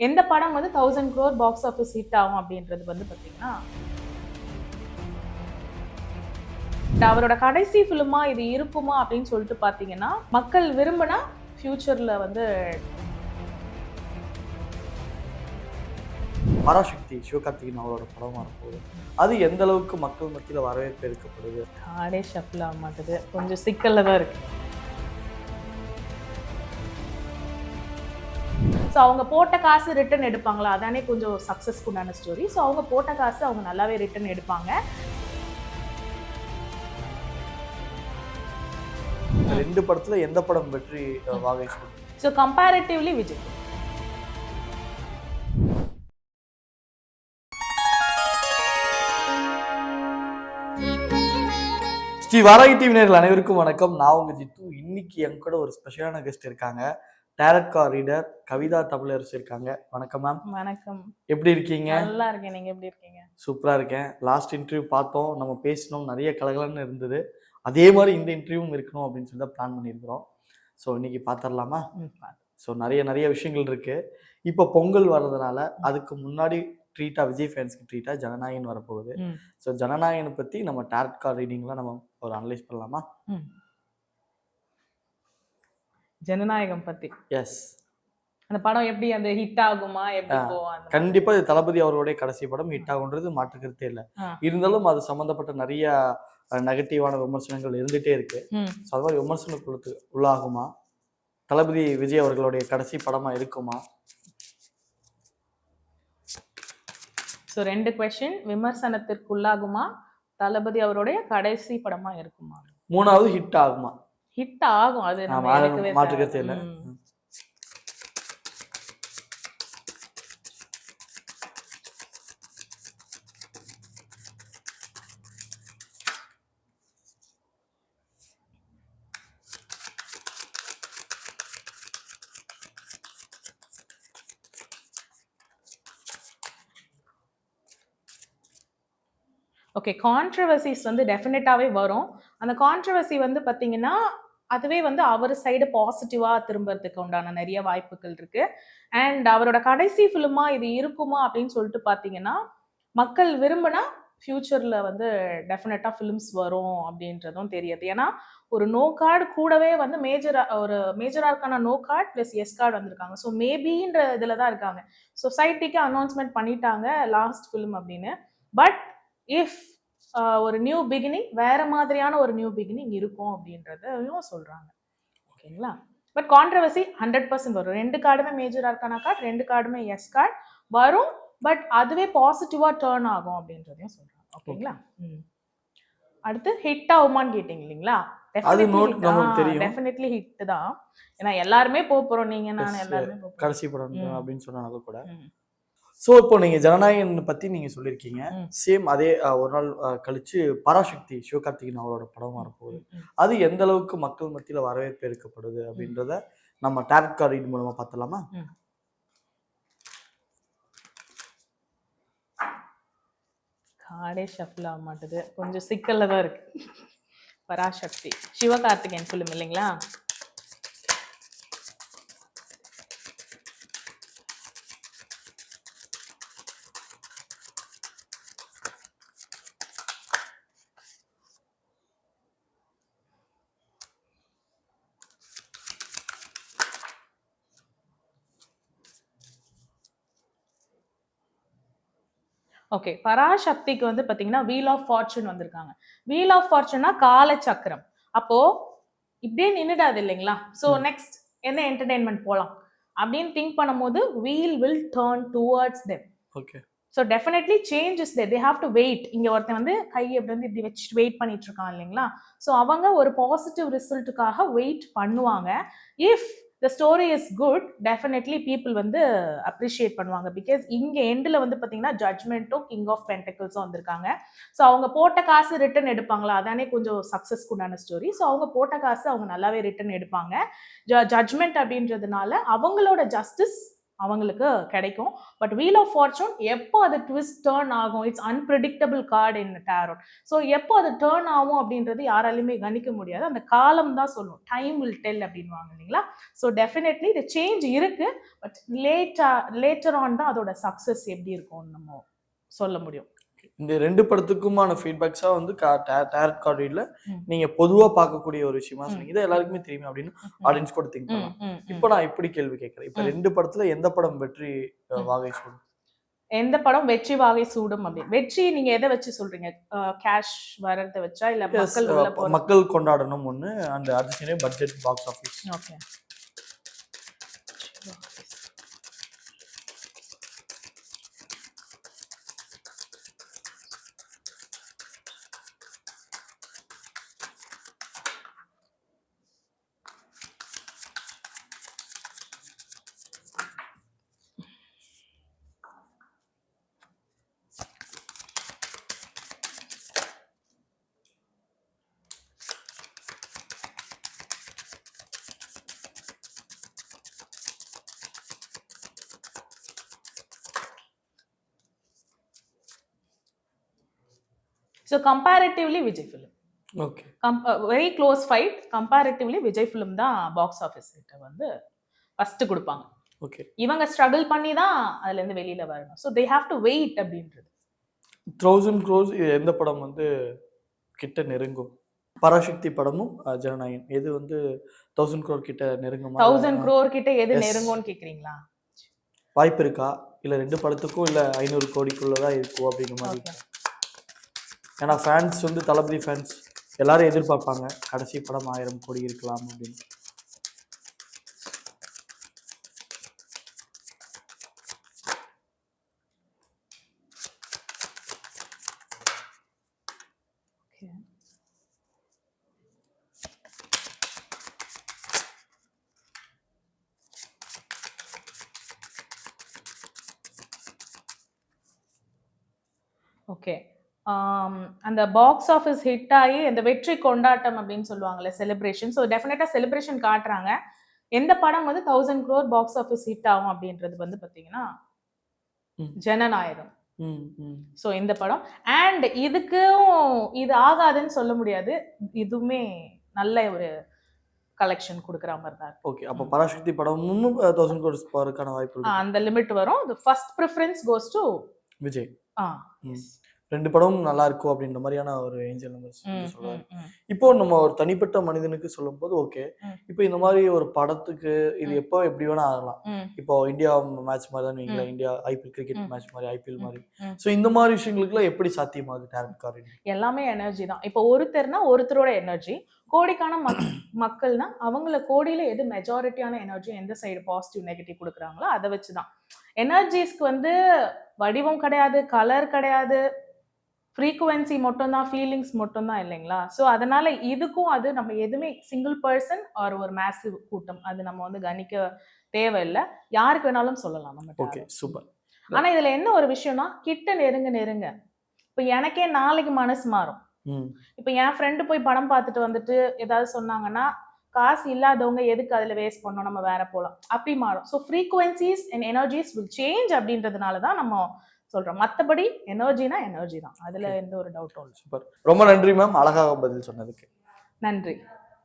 எந்த படம் வந்து thousand crore box office hit ஆகும் அப்படின்றது வந்து பார்த்தீங்கன்னா அவரோட கடைசி ஃபிலிமா இது இருக்குமா அப்படின்னு சொல்லிட்டு பார்த்தீங்கன்னா மக்கள் விரும்பினா ஃபியூச்சர்ல வந்து பராசக்தி சிவகார்த்திகேயன் அவரோட படம் வரப்போகுது அது எந்த அளவுக்கு மக்கள் மத்தியில் வரவேற்பு இருக்கப்படுது காடே ஷஃபில் ஆக மாட்டுது கொஞ்சம் சிக்கல்ல தான் இருக்கு. அவங்க போட்ட காசு ரிட்டர்ன் எடுப்பாங்களா? அதானே கொஞ்சம் சக்ஸஸ்ஃபுல்லான ஸ்டோரி ஸோ அவங்க போட்ட காசு அவங்க நல்லாவே ரிட்டர்ன் எடுப்பாங்க. ரெண்டு படத்துல எந்த படம் வெற்றி வாகை so comparatively Vijay. Sri Varahi TV நேர்கள் அனைவருக்கும் வணக்கம். நான் உங்க ஜித்து. இன்னைக்கு என் கூட ஒரு ஸ்பெஷலான கெஸ்ட் இருக்காங்க. Tarot card reader Kavitha Tamilarasu இருக்காங்க. வணக்கம் மேம் வணக்கம். எப்படி இருக்கீங்க? நல்லா இருக்கேன். நீங்க எப்படி இருக்கீங்க? சூப்பரா இருக்கேன். லாஸ்ட் இன்டர்வியூ பார்த்தோம். நம்ம பேசினோம். நிறைய கலகலன்னு இருந்தது. அதே மாதிரி இந்த இன்டர்வியூவும் இருக்கணும் அப்படின்னு சொல்லி தான் பிளான் பண்ணியிருக்கிறோம். ஸோ இன்னைக்கு பார்த்துடலாமா. ஸோ நிறைய நிறைய விஷயங்கள் இருக்கு. இப்போ பொங்கல் வர்றதுனால அதுக்கு முன்னாடி ட்ரீட்டா விஜய் ஃபேன்ஸ்க்கு ட்ரீட்டா ஜனநாயகன் வரப்போகுது. ஸோ ஜனநாயகனை பத்தி நம்ம டேரட் கார்டு ரீடிங்லாம் நம்ம ஒரு அனலைஸ் பண்ணலாமா. ஜனநாயகம் பத்தி. எஸ் அந்த படம் எப்படி அந்த ஹிட் ஆகுமா? எப்படி அந்த கண்டிப்பா இது தளபதி அவருடைய கடைசி படம் ஹிட் ஆகுன்றது மாற்றுக்கிறதே இல்லை. இருந்தாலும் அது சம்மந்தப்பட்ட நிறைய நெகட்டிவான விமர்சனங்கள் இருந்துட்டே இருக்கு. ஸோ அது மாதிரி விமர்சனங்களுக்கு உள்ளாகுமா? தளபதி விஜய் அவர்களுடைய கடைசி படமா இருக்குமா? ஸோ ரெண்டு கொஸ்டின் விமர்சனத்திற்கு உள்ளாகுமா தளபதி அவருடைய கடைசி படமா இருக்குமா? மூணாவது ஹிட் ஆகுமா? ஹிட் ஆகும் அது மாற்றுக்கருத்து. இல்ல. ஓகே கான்ட்ரவர்சிஸ் வந்து டெஃபினட்டாகவே வரும் அந்த கான்ட்ரவர்சி வந்து பார்த்தீங்கன்னா அதுவே வந்து அவர் சைடு பாசிட்டிவாக திரும்புறதுக்கு உண்டான நிறைய வாய்ப்புகள் இருக்கு. அண்ட் அவரோட கடைசி ஃபிலிமா இது இருக்குமா அப்படின்னு சொல்லிட்டு பார்த்தீங்கன்னா மக்கள் விரும்பினா ஃப்யூச்சரில் வந்து டெஃபினட்டாக ஃபிலிம்ஸ் வரும் அப்படின்றதும் தெரியாது. ஏன்னா ஒரு நோ கார்டு கூடவே வந்து மேஜராக ஒரு மேஜராக no card plus yes card வந்திருக்காங்க. ஸோ மேபின்ற இதில் தான் இருக்காங்க. சொசைட்டிக்கு அனௌன்ஸ்மெண்ட் பண்ணிட்டாங்க லாஸ்ட் ஃபிலிம் அப்படின்னு. பட் இஃப் ஒரு நியூ பிகினிங் வேற மாதிரியான ஒரு நியூ பிகினிங் இருக்கும் அப்படின்றதையும் சொல்றாங்க. ஓகேங்களா? பட் கான்ட்ரவர்சி ஹண்ட்ரட் பர்சன்ட் வரும். ரெண்டு கார்டுமே மேஜர் இருக்கான கார்டு ரெண்டு கார்டுமே எஸ் கார்டு வரும். பட் அதுவே பாசிட்டிவா டேர்ன் ஆகும் அப்படின்றதையும் சொல்றாங்க. ஓகேங்களா. அடுத்து ஹிட் ஆகுமான்னு கேட்டீங்க இல்லைங்களா. டெஃபினெட்லி ஹிட் தான். ஏன்னா எல்லாருமே போக போறோம். நீங்க நான் எல்லாருமே கடைசி படம். அப்படின்னு சொன்னாலும் கூட. ஸோ இப்போ நீங்க ஜனநாயகன் பத்தி நீங்க சொல்லியிருக்கீங்க. சேம் அதே ஒரு நாள் கழிச்சு பராசக்தி சிவகார்த்திகேயன் அவரோட படம் வரப்போகுது. ம். அது எந்த அளவுக்கு மக்கள் மத்தியில வரவேற்பு இருக்கப்படுது அப்படின்றத நம்ம டேரட் கார்டு ரீட் மூலமா பார்த்தலாமா காடே ஷஃபில் ஆக மாட்டுது. கொஞ்சம் சிக்கல்ல தான் இருக்கு. பராசக்தி. சிவகார்த்திகேயன் ஃபிலிம் இல்லைங்களா? ஓகே பராசக்திக்கு வந்து பாத்தீங்கன்னா வீல் ஆஃப் ஃபார்ச்சூன் வந்திருக்காங்க. வீல் ஆஃப் ஃபார்ச்சூன்னா கால சக்கரம் அப்போ இப்படியே நின்னுடாது இல்லைங்களா? ஸோ. நெக்ஸ்ட் என்ன என்டர்டைன்மெண்ட் போகலாம் அப்படின்னு திங்க் பண்ணும்போது wheel will turn towards them okay so definitely changes they they have to wait இங்க ஒருத்தன் வந்து கை எப்படி வந்து இப்படி வச்சுட்டு வெயிட் பண்ணிட்டு இருக்கான் இல்லைங்களா? ஸோ அவங்க ஒரு பாசிட்டிவ் ரிசல்ட்டுக்காக வெயிட் பண்ணுவாங்க. If the story is good definitely people வந்து அப்ரிஷியேட் பண்ணுவாங்க. பிகாஸ் இங்கே எண்டில் வந்து பார்த்தீங்கன்னா ஜட்மெண்ட்டும் கிங் ஆஃப் பென்டக்கிள்ஸும் வந்திருக்காங்க. ஸோ அவங்க போட்ட காசு ரிட்டர்ன் எடுப்பாங்களா? அதானே கொஞ்சம் சக்ஸஸ்ஃபுல்லான ஸ்டோரி ஸோ அவங்க போட்ட காசு அவங்க நல்லாவே ரிட்டர்ன் எடுப்பாங்க. ஜ ஜட்மெண்ட் அப்படின்றதுனால அவங்களோட ஜஸ்டிஸ் அவங்களுக்கு கிடைக்கும். பட் வீல் ஆஃப் ஃபார்ச்சூன் எப்போ அது ட்விஸ்ட் டேர்ன் ஆகும்? It's unpredictable card in tarot so எப்போ அது டேர்ன் ஆகும் அப்படின்றது யாராலையுமே கணிக்க முடியாது. அந்த காலம் தான் சொல்லும். டைம் வில் டெல் அப்படின்வாங்க இல்லைங்களா? ஸோ டெஃபினெட்லி இது சேஞ்ச் இருக்கு. பட் லேட்டா லேட்டர் ஆன் தான் அதோட சக்ஸஸ் எப்படி இருக்கும்னு நம்ம சொல்ல முடியும். இந்த ரெண்டு படத்துக்குமான ஃபீட்பேக்ஸா வந்து டேரட் கார்டு. நீங்க பொதுவா பார்க்கக்கூடிய ஒரு விஷயமா. சொன்னீங்க இது எல்லாருக்குமே தெரியும் அப்படின்னு ஆடியன்ஸ் கூட திங்க் பண்ணலாம். இப்போ நான் இப்படி கேள்வி கேட்கறேன் இப்போ. ரெண்டு படத்துல எந்த படம் வெற்றி. வாகை சூடும் எந்த படம் வெற்றி வாகை சூடும் அப்படின்னு வெற்றி நீங்க எதை வச்சு சொல்றீங்க கேஷ் வர்றத வச்சா இல்ல மக்கள் மக்கள் கொண்டாடணும் ஒண்ணு அந்த அதிசய budget box office okay so comparatively Vijay film okay very close fight comparatively Vijay film தான் பாக்ஸ் ஆஃபீஸ் கிட்ட வந்து ஃபர்ஸ்ட் கொடுப்பாங்க. ஓகே இவங்க ஸ்ட்ரகிள் பண்ணி தான் அதுல இருந்து வெளியில வரணும். So they have to wait அப்படின்றது. தௌசண்ட் க்ரோஸ் எந்த படம் வந்து கிட்ட நெருங்கும்? பராசக்தி படமும் அஹ், ஜனநாயகன் எது வந்து தௌசண்ட் க்ரோர் கிட்ட நெருங்குமா? தௌசண்ட் க்ரோர் கிட்ட எது. நெருங்கும்னு கேக்குறீங்களா? வாய்ப்பு இருக்கா? இல்ல ரெண்டு படத்துக்கும் இல்ல ஐநூறு கோடிக்குள்ளதான் இருக்கும் அப்படிங்கிற மாதிரி. ஏன்னா ஃபேன்ஸ் வந்து தளபதி ஃபேன்ஸ் எல்லாரும் எதிர்பார்ப்பாங்க. கடைசி படம் ஆயிரம் கோடி இருக்கலாம் அப்படின்னு. ஓகே அந்த பாக்ஸ் ஆஃபீஸ் ஹிட் ஆகி அந்த வெற்றி கொண்டாட்டம் அப்படின்னு சொல்லுவாங்கல்ல செலிப்ரேஷன் ஸோ டெஃபினட்டா செலிப்ரேஷன் காட்டுறாங்க. எந்த படம் வந்து thousand crore box office hit ஆகும் அப்படின்றது வந்து பார்த்தீங்கன்னா. ஜனநாயகம். ஸோ இந்த படம். அண்ட் இதுக்கும் இது ஆகாதுன்னு சொல்ல முடியாது. இதுவுமே நல்ல ஒரு கலெக்ஷன் கொடுக்குற மாதிரி தான். ஓகே அப்போ பராசக்தி படமும் தௌசண்ட் கோர்ஸ் போறதுக்கான வாய்ப்பு அந்த லிமிட் வரும். First preference goes to Vijay. ஆ ம். ரெண்டு படமும் நல்லா இருக்கும் அப்படின்ற மாதிரியான ஒரு ஏஞ்சல் நம்பர்ஸ் சொல்றாரு ம். இப்போ நம்ம ஒரு தனிப்பட்ட மனிதனுக்கு சொல்லும்போது ஓகே ம். இப்போ இந்த மாதிரி ஒரு படத்துக்கு இது. எப்போ எப்படி வேணா ஆகலாம் இப்போ இந்தியா மேட்ச் மாதிரி தான் வைங்களேன் ம். India IPL cricket. மேட்ச் மாதிரி ஐபிஎல். மாதிரி. ஸோ இந்த மாதிரி விஷயங்களுக்குலாம் எப்படி சாத்தியமாகுது டேரண்ட் காரின் எல்லாமே எனர்ஜி தான் இப்போ ஒருத்தர்னா ஒருத்தரோட எனர்ஜி கோடிக்கான மக் மக்கள்னா அவங்கள கோடியில எது மெஜாரிட்டியான எனர்ஜி எந்த சைடு பாசிட்டிவ் நெகட்டிவ் கொடுக்குறாங்களோ அதை வச்சு தான் எனர்ஜிஸ்க்கு வந்து வடிவம் கிடையாது கலர் கிடையாது ஃப்ரீக்குவென்சி மட்டும்தான் ஃபீலிங்ஸ் மட்டும்தான் இல்லைங்களா? ஸோ அதனால இதுக்கும் அது நம்ம எதுவுமே சிங்கிள் பர்சன் ஆர் ஒரு மேசிவ் கூட்டம் அது நம்ம வந்து கணிக்க தேவையில்லை. யாருக்கு வேணாலும் சொல்லலாம் நம்ம ஓகே சூப்பர் ஆனா இதுல என்ன ஒரு விஷயம்னா கிட்ட நெருங்க நெருங்க. இப்ப எனக்கே நாளைக்கு மனசு மாறும். இப்ப என் ஃப்ரெண்டு போய் படம் பார்த்துட்டு வந்துட்டு ஏதாவது சொன்னாங்கன்னா காசு இல்லாதவங்க எதுக்கு அதுல வேஸ்ட் பண்ணோம் நம்ம வேற போலாம். அப்படி மாறும். So frequencies and energies will change அப்படின்றதுனால தான் நம்ம சொல்றோம். மத்தபடி எனர்ஜினா எனர்ஜி தான். அதுல எந்த ஒரு டவுட்டும் இல்லை. சூப்பர் ரொம்ப நன்றி மேம் அழகாக பதில் சொன்னதுக்கு. நன்றி.